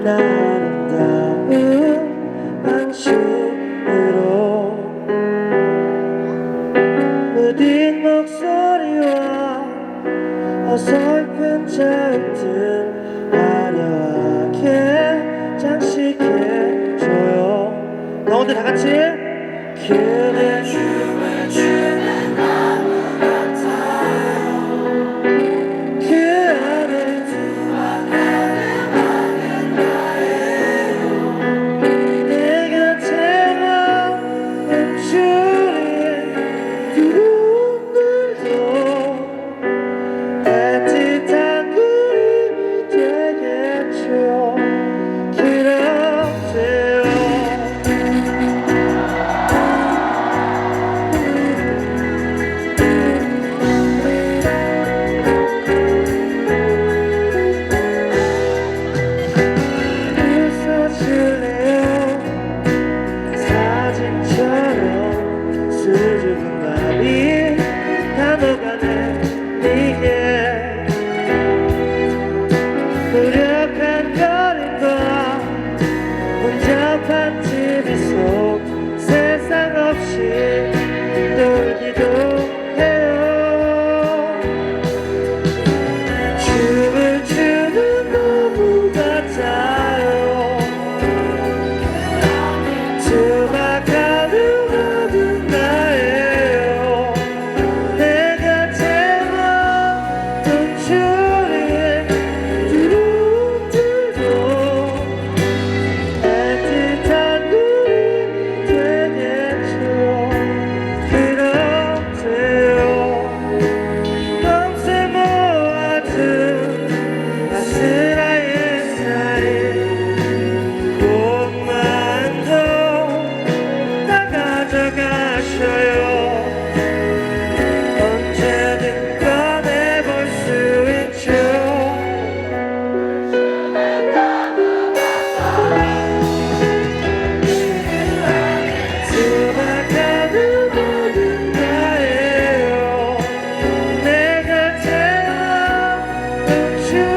음, 아름다운 방식으로. 무딘 목소리와 어설픈 자음들 화려하게 장식해줘요. 나 혼자 다 같이. 그대 주의 주 Czy